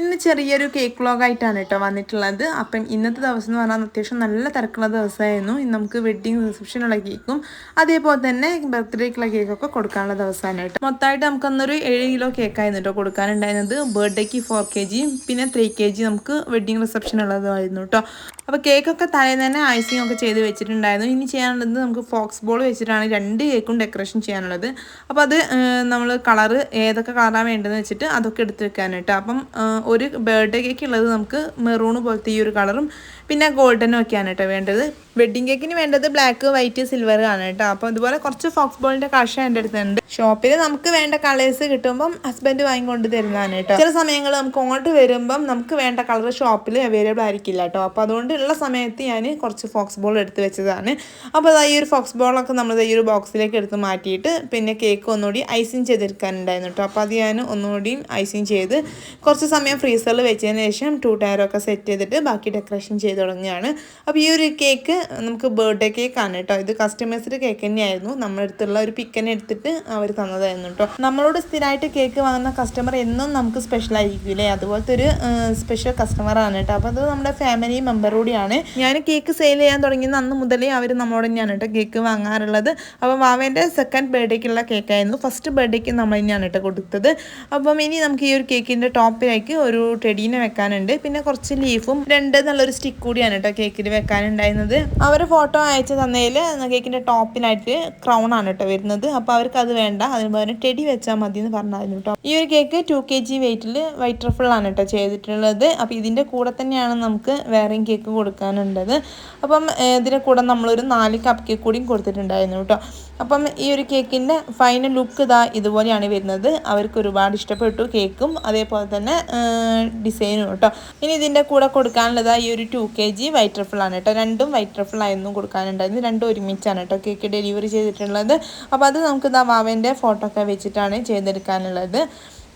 ഇന്ന് ചെറിയൊരു കേക്ക് വ്ളോഗായിട്ടാണ് കേട്ടോ വന്നിട്ടുള്ളത്. അപ്പം ഇന്നത്തെ ദിവസം എന്ന് പറഞ്ഞാൽ അത്യാവശ്യം നല്ല തിരക്കുള്ള ദിവസമായിരുന്നു. ഇന്ന് നമുക്ക് വെഡ്ഡിങ് റിസപ്ഷനുള്ള കേക്കും അതേപോലെ തന്നെ ബർത്ത്ഡേക്കുള്ള കേക്കൊക്കെ കൊടുക്കാനുള്ള ദിവസമാണ് കേട്ടോ മൊത്തമായിട്ട് നമുക്കന്നൊരു ഏഴ് കിലോ കേക്കായിരുന്നു കേട്ടോ കൊടുക്കാനുണ്ടായിരുന്നത്. ബർത്ത്ഡേക്ക് ഫോർ കെ ജിയും പിന്നെ ത്രീ കെ ജി നമുക്ക് വെഡ്ഡിങ് റിസപ്ഷൻ ഉള്ളതായിരുന്നു കേട്ടോ അപ്പോൾ കേക്കൊക്കെ തലേന്ന് തന്നെ ഐസിങ് ഒക്കെ ചെയ്ത് വെച്ചിട്ടുണ്ടായിരുന്നു. ഇനി ചെയ്യാനുള്ളത് നമുക്ക് ഫോക്സ് ബോൾ വെച്ചിട്ടാണ് രണ്ട് കേക്കും ഡെക്കറേഷൻ ചെയ്യാനുള്ളത്. അപ്പോൾ അത് നമ്മൾ കളറ് ഏതൊക്കെ കളറാണ് വേണ്ടതെന്ന് വെച്ചിട്ട് അതൊക്കെ എടുത്ത് വെക്കാനായിട്ട് അപ്പം ഒരു ബർത്ത്ഡേ കേക്ക് ഉള്ളത് നമുക്ക് മെറൂൺ പോലത്തെ ഈ ഒരു കളറും പിന്നെ ഗോൾഡനും ഒക്കെയാണ് കേട്ടോ വേണ്ടത്. വെഡ്ഡിങ് കേക്കിന് വേണ്ടത് ബ്ലാക്ക് വൈറ്റ് സിൽവർ ആണ് കേട്ടോ. അപ്പോൾ ഇതുപോലെ കുറച്ച് ഫോക്സ് ബോളിന്റെ കാശ എന്റെ അടുത്തുണ്ട് ഷോപ്പിൽ നമുക്ക് വേണ്ട കളേഴ്സ് കിട്ടുമ്പം ഹസ്ബൻഡ് വാങ്ങിക്കൊണ്ട് തരുന്നതാണ് കേട്ടോ. ചില സമയങ്ങൾ നമുക്ക് അങ്ങോട്ട് വരുമ്പം നമുക്ക് വേണ്ട കളർ ഷോപ്പിൽ അവൈലബിൾ ആയിരിക്കില്ല കേട്ടോ. അപ്പോൾ അതുകൊണ്ട് ഉള്ള സമയത്ത് ഞാൻ കുറച്ച് ഫോക്സ് ബോൾ എടുത്ത് വെച്ചതാണ്. അപ്പോൾ ദാ ഈ ഒരു ഫോക്സ് ബോളൊക്കെ നമ്മൾ ഈ ഒരു ബോക്സിലേക്ക് എടുത്ത് മാറ്റിയിട്ട് പിന്നെ കേക്ക് ഒന്നുകൂടി ഐസിങ് ചെയ്തെടുക്കാനുണ്ടായിരുന്നു കേട്ടോ. അപ്പോൾ അത് ഞാൻ ഒന്നുകൂടി ഐസിങ് ചെയ്ത് കുറച്ച് സമയം ഫ്രീസറിൽ വെച്ചതിന് ശേഷം ടൂ ടയറൊക്കെ സെറ്റ് ചെയ്തിട്ട് ബാക്കി ഡെക്കറേഷൻ ചെയ്ത് തുടങ്ങുകയാണ്. അപ്പോൾ ഈ ഒരു കേക്ക് നമുക്ക് ബർത്ത്ഡേ ആണ് കേട്ടോ. ഇത് കസ്റ്റമൈസ്ഡ് കേക്ക് തന്നെയായിരുന്നു. നമ്മുടെ അടുത്തുള്ള ഒരു പിക്കനെ എടുത്തിട്ട് അവർ തന്നതായിരുന്നു കേട്ടോ. നമ്മളോട് സ്ഥിരമായിട്ട് കേക്ക് വാങ്ങുന്ന കസ്റ്റമർ എന്നും നമുക്ക് സ്പെഷ്യൽ ആയിരിക്കില്ലേ അതുപോലത്തെ ഒരു സ്പെഷ്യൽ കസ്റ്റമർ ആണ് കേട്ടോ. അപ്പോൾ അത് നമ്മുടെ ഫാമിലി മെമ്പർ കൂടിയാണ്. ഞാൻ കേക്ക് സെയിൽ ചെയ്യാൻ തുടങ്ങിയത് അന്ന് മുതലേ അവർ നമ്മളോട് തന്നെയാണ് കേട്ടോ കേക്ക് വാങ്ങാറുള്ളത്. അപ്പോൾ വാവേന്റെ സെക്കൻഡ് ബർത്ത്ഡേക്കുള്ള കേക്കായിരുന്നു ഫസ്റ്റ് ബർത്ത്ഡേക്ക് നമ്മൾ തന്നെയാണ് കേട്ടോ കൊടുത്തത്. അപ്പം ഇനി നമുക്ക് ഈ ഒരു കേക്കിന്റെ ടോപ്പിലേക്ക് ഒരു ടെഡീനെ വെക്കാനുണ്ട്. പിന്നെ കുറച്ച് ലീഫും രണ്ട് നല്ലൊരു സ്റ്റിക്ക് കൂടിയാണ് കേട്ടോ കേക്കിൽ വെക്കാനുണ്ടായിരുന്നത്. അവർ ഫോട്ടോ അയച്ച് തന്നതിൽ കേക്കിന്റെ ടോപ്പിനായിട്ട് ക്രൗൺ ആണ് കേട്ടോ വരുന്നത്. അപ്പോൾ അവർക്ക് അത് വേണ്ട. അതിന് പകരം ടെടി വെച്ചാൽ മതി എന്ന് പറഞ്ഞായിരുന്നു കേട്ടോ ഈ ഒരു കേക്ക് ടു കെ ജി വെയിറ്റിൽ വൈറ്റ് ട്രഫിളാണ് കേട്ടോ ചെയ്തിട്ടുള്ളത്. അപ്പോൾ ഇതിന്റെ കൂടെ തന്നെയാണ് നമുക്ക് വേറെയും കേക്ക് കൊടുക്കാനുള്ളത്. അപ്പം ഇതിന്റെ കൂടെ നമ്മളൊരു നാല് കപ്പ് കേക്ക് കൂടിയും കൊടുത്തിട്ടുണ്ടായിരുന്നു കേട്ടോ അപ്പം ഈ ഒരു കേക്കിന്റെ ഫൈനൽ ലുക്ക് ഇതാ ഇതുപോലെയാണ് വരുന്നത്. അവർക്ക് ഒരുപാട് ഇഷ്ടപ്പെട്ടു കേക്കും. അതേപോലെ തന്നെ ഡിസൈനും കേട്ടോ ഇനി ഇതിന്റെ കൂടെ കൊടുക്കാനുള്ളത് ഈ ഒരു ടു കെ ജി വൈറ്റ് ട്രഫിളാണ് കേട്ടോ രണ്ടും വൈറ്റ് ട്രഫിൾ കൊടുക്കാനുണ്ടായിരുന്നു രണ്ടും ഒരുമിച്ചാണ് കേട്ടോ കേക്ക് ഡെലിവറി ചെയ്തിട്ടുള്ളത്. അപ്പോൾ അത് നമുക്ക് ദാ വാവേന്റെ ഫോട്ടോ ഒക്കെ വെച്ചിട്ടാണ് ചെയ്തെടുക്കാനുള്ളത്.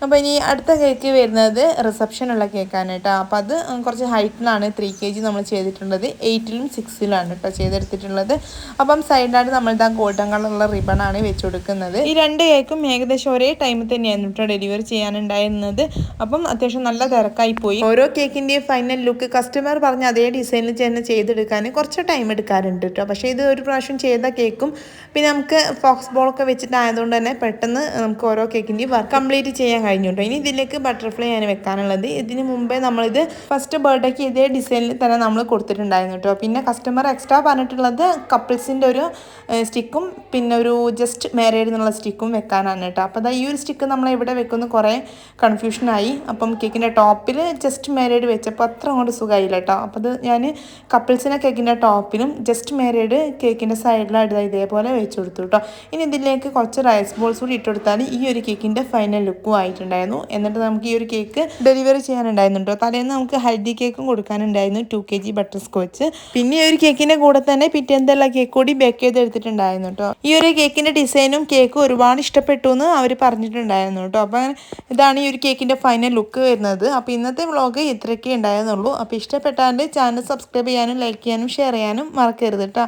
അപ്പോൾ ഇനി അടുത്ത കേക്ക് വരുന്നത് റിസപ്ഷനുള്ള കേക്കാണ് കേട്ടോ അപ്പോൾ അത് കുറച്ച് ഹൈറ്റിലാണ് ത്രീ കെ ജി നമ്മൾ ചെയ്തിട്ടുള്ളത്. എയ്റ്റിലും സിക്സിലാണ് കേട്ടോ ചെയ്തെടുത്തിട്ടുള്ളത്. അപ്പം സൈഡിലായിട്ട് നമ്മളിതാ ഗോൾഡൻ കളറുള്ള റിബണാണ് വെച്ച് കൊടുക്കുന്നത്. ഈ രണ്ട് കേക്കും ഏകദേശം ഒരേ ടൈമിൽ തന്നെയായിരുന്നു കേട്ടോ ഡെലിവറി ചെയ്യാനുണ്ടായിരുന്നത്. അപ്പം അത്യാവശ്യം നല്ല തിരക്കായി പോയി. ഓരോ കേക്കിന്റെയും ഫൈനൽ ലുക്ക് കസ്റ്റമർ പറഞ്ഞ അതേ ഡിസൈനിൽ തന്നെ ചെയ്തെടുക്കാൻ കുറച്ച് ടൈം എടുക്കാറുണ്ട് കേട്ടോ പക്ഷേ ഇത് ഒരു പ്രാവശ്യം ചെയ്ത കേക്കും പിന്നെ നമുക്ക് ഫോക്സ് ബോളൊക്കെ വെച്ചിട്ടായതുകൊണ്ട് തന്നെ പെട്ടെന്ന് നമുക്ക് ഓരോ കേക്കിന്റെയും വർക്ക് കംപ്ലീറ്റ് ചെയ്യാൻ കഴിഞ്ഞു കേട്ടോ ഇനി ഇതിലേക്ക് ബട്ടർഫ്ലൈ ആണ് വെക്കാനുള്ളത്. ഇതിന് മുമ്പേ നമ്മളിത് ഫസ്റ്റ് ബർത്ത്ഡേക്ക് ഇതേ ഡിസൈനിൽ തന്നെ നമ്മൾ കൊടുത്തിട്ടുണ്ടായിരുന്നു കേട്ടോ പിന്നെ കസ്റ്റമർ എക്സ്ട്രാ പറഞ്ഞിട്ടുള്ളത് കപ്പിൾസിന്റെ ഒരു സ്റ്റിക്കും പിന്നെ ഒരു ജസ്റ്റ് മാരേഡ് എന്നുള്ള സ്റ്റിക്കും വെക്കാനാണ് കേട്ടോ അപ്പോൾ അതാ ഈ ഒരു സ്റ്റിക്ക് നമ്മൾ ഇവിടെ വെക്കുന്ന. കുറേ കൺഫ്യൂഷനായി അപ്പം കേക്കിന്റെ ടോപ്പിൽ ജസ്റ്റ് മാരേഡ് വെച്ചപ്പോൾ അത്ര അങ്ങോട്ട് സുഖമായില്ല കേട്ടോ അപ്പോൾ അത് ഞാൻ കപ്പിൾസിനെ കേക്കിന്റെ ടോപ്പിലും ജസ്റ്റ് മാരേഡ് കേക്കിന്റെ സൈഡിലായിട്ട് ഇതേപോലെ വെച്ച് കൊടുത്തു കേട്ടോ ഇനി ഇതിലേക്ക് കുറച്ച് റൈസ് ബോൾസ് കൂടി ഇട്ട് കൊടുത്താൽ ഈ ഒരു കേക്കിന്റെ ഫൈനൽ ലുക്കും ആയിട്ടുണ്ടായിരുന്നു എന്നിട്ട് നമുക്ക് ഈ ഒരു കേക്ക് ഡെലിവറി ചെയ്യാനുണ്ടായിരുന്നു തലേന്ന് നമുക്ക് ഹൽദി കേക്കും കൊടുക്കാനുണ്ടായിരുന്നു. Two K G butterscotch പിന്നെ ഈ ഒരു കേക്കിന്റെ കൂടെ തന്നെ പിറ്റേന്തെല്ലാം കേക്ക് കൂടി ബേക്ക് ചെയ്ത് എടുത്തിട്ടുണ്ടായിരുന്നു കേട്ടോ ഈ ഒരു കേക്കിന്റെ ഡിസൈനും കേക്കും ഒരുപാട് ഇഷ്ടപ്പെട്ടു എന്ന് അവർ പറഞ്ഞിട്ടുണ്ടായിരുന്നു കേട്ടോ അപ്പം ഇതാണ് ഈ ഒരു കേക്കിന്റെ ഫൈനൽ ലുക്ക് വരുന്നത്. അപ്പോൾ ഇന്നത്തെ വ്ളോഗ് ഇത്രയൊക്കെ ഉണ്ടായിരുന്നുള്ളൂ. അപ്പോൾ ഇഷ്ടപ്പെട്ടാൽ ചാനൽ സബ്സ്ക്രൈബ് ചെയ്യാനും ലൈക്ക് ചെയ്യാനും ഷെയർ ചെയ്യാനും മറക്കരുത് കേട്ടോ